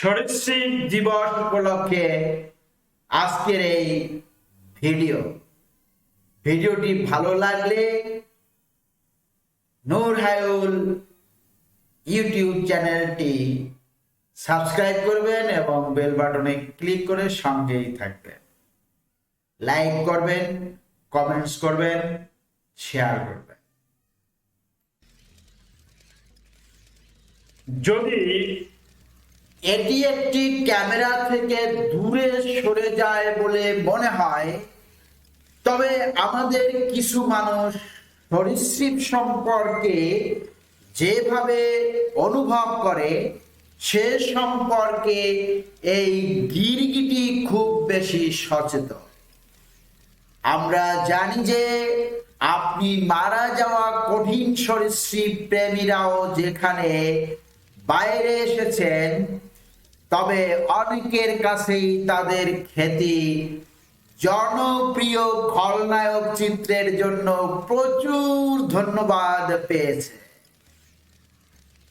সরীসৃপ দিবস উপলক্ষে আজকের এই ভিডিও। ভিডিওটি ভালো লাগলে নূর হায়ুল ইউটিউব চ্যানেলটি সাবস্ক্রাইব করবেন এবং বেল বাটনে ক্লিক করে সঙ্গেই থাকবেন। লাইক করবেন, কমেন্টস করবেন, শেয়ার করবেন। যদি এটি একটি ক্যামেরা থেকে দূরে সরে যায় বলে মনে হয়। তবে আমাদের কিছু মানুষ সরীসৃপ সম্পর্কে যেভাবে অনুভব করে, সে সম্পর্কে এই গিরগিটি খুব বেশি সচেতন। আমরা জানি যে আপনি মারা যাওয়া কঠিন সরীসৃপ প্রেমীরাও যেখানে বাইরে এসেছেন তবে অনেকের কাছেই তাদের খ্যাতি জনপ্রিয় খলনায়ক চিত্রের জন্য প্রচুর ধন্যবাদ পেয়েছে।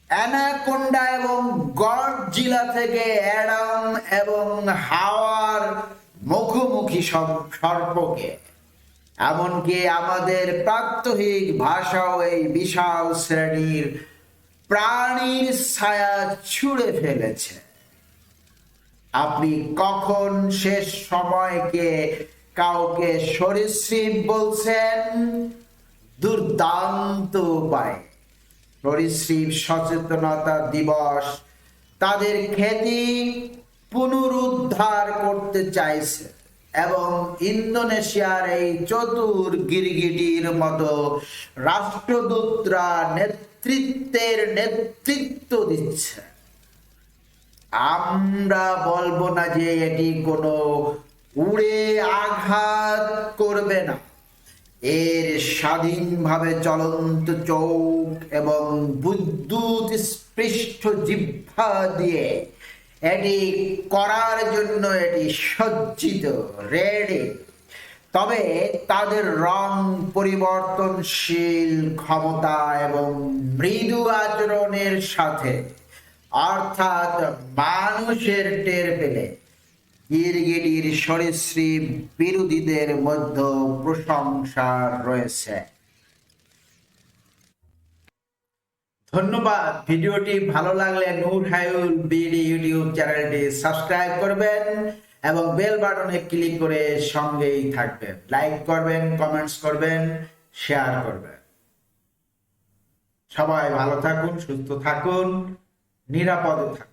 অ্যানাকোন্ডা এবং গডজিলা থেকে অ্যাডাম এবং হাওয়ার মুখোমুখি সব- সর্পকে এমনকি আমাদের প্রাত্যহিক ভাষাও এই বিশাল শ্রেণির প্রাণীর ছায়া ছুঁড়ে ফেলেছে। আপনি কখন শেষ সময়কে কাউকে সরীসৃপ বলছেন? দুর্দান্ত উপায়। সরীসৃপ সচেতনতা দিবস তাদের খ্যাতি পুনরুদ্ধার করতে চাইছে এবং ইন্দোনেশিয়ার এই চতুর গিরগিটির মতো রাষ্ট্রদূতরা নেতৃত্বের নেতৃত্ব দিচ্ছে। আমরা বলব না যে এটি কোনো উড়ে আঘাত করবে না। এর স্বাধীনভাবে চলন্ত চোখ এবং বিদ্যুৎ স্পৃষ্ট জিহ্বা দিয়ে এটি করার জন্য এটি সজ্জিত রেডি তবে তাদের রং পরিবর্তনশীল ক্ষমতা এবং মৃদু আচরণের সাথে অর্থাৎ মানুষের টের পেলে গিরগিটির সরীসৃপ বিরোধীদের মধ্যে প্রশংসা রয়েছে। ধন্যবাদ। ভিডিওটি ভালো লাগলে নূর হায়ুল বিডি ইউটিউব চ্যানেলটি সাবস্ক্রাইব করবেন এবং বেল বাটনে ক্লিক করে সঙ্গেই থাকবেন। লাইক করবেন, কমেন্টস করবেন, শেয়ার করবেন। সবাই ভালো থাকুন, সুস্থ থাকুন। নিরাপদে থাকুন